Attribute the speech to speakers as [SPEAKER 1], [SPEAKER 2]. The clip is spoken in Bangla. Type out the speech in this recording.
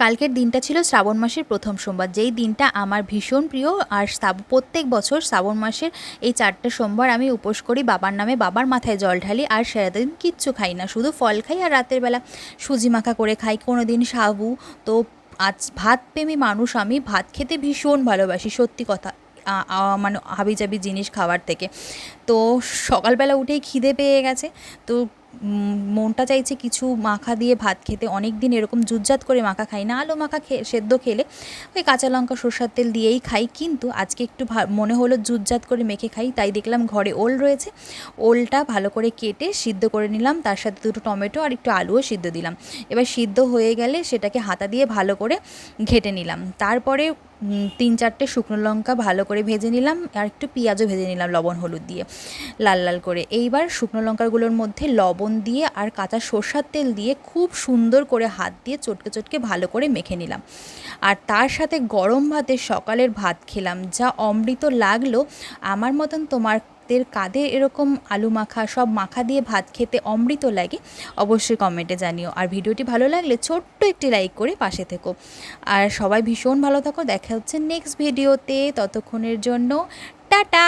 [SPEAKER 1] কালকের দিনটা ছিল শ্রাবণ মাসের প্রথম সোমবার। যেই দিনটা আমার ভীষণ প্রিয়, আর প্রত্যেক বছর শ্রাবণ মাসের এই চারটে সোমবার আমি উপোস করি বাবার নামে, বাবার মাথায় জল ঢালি, আর সারাদিন কিচ্ছু খাই না। শুধু ফল খাই আর রাতের বেলা সুজি মাখা করে খাই। কোনো দিন সাবু, তো আজ ভাত প্রেমী মানুষ আমি, ভাত খেতে ভীষণ ভালোবাসি, সত্যি কথা মানে হাবিজাবি জিনিস খাওয়ার থেকে। তো সকালবেলা উঠেই খিদে পেয়ে গেছে। তো মনটা চাইছে কিছু মাখা দিয়ে ভাত খেতে। অনেক দিন এরকম জুজ্জাত করে মাখা খাই না। আলু মাখা খেয়ে সেদ্ধ খেলে ওই কাঁচা লঙ্কা, সর্ষার তেল দিয়েই খাই। কিন্তু আজকে একটু মনে হলো জুজ্জাত করে মেখে খাই, তাই দেখলাম ঘরে ওল রয়েছে। ওলটা ভালো করে কেটে সিদ্ধ করে নিলাম। তার সাথে দুটো টমেটো আর একটু আলুও সিদ্ধ দিলাম। এবার সিদ্ধ হয়ে গেলে সেটাকে হাতা দিয়ে ভালো করে ঘেটে নিলাম। তারপরে তিন চারটে শুকনো লঙ্কা ভালো করে ভেজে নিলাম, আর একটু পেঁয়াজও ভেজে নিলাম, লবণ, হলুদ দিয়ে, লাল লাল করে। এইবার শুকনো লঙ্কাগুলোর মধ্যে লবণ দিয়ে আর কাঁচা সর্ষার তেল দিয়ে খুব সুন্দর করে হাত দিয়ে চটকে চটকে ভালো করে মেখে নিলাম। আর তার সাথে গরম ভাতে সকালের ভাত খেলাম, যা অমৃত লাগল। আমার মতন তোমাদের কাঁধে এরকম আলু মাখা, সব মাখা দিয়ে ভাত খেতে অমৃত লাগে, অবশ্যই কমেন্টে জানিও। আর ভিডিওটি ভালো লাগলে ছোট্ট একটি লাইক করে পাশে থেকো। আর সবাই ভীষণ ভালো থাকো। দেখা হচ্ছে নেক্সট ভিডিওতে ততক্ষণের জন্য, টাটা!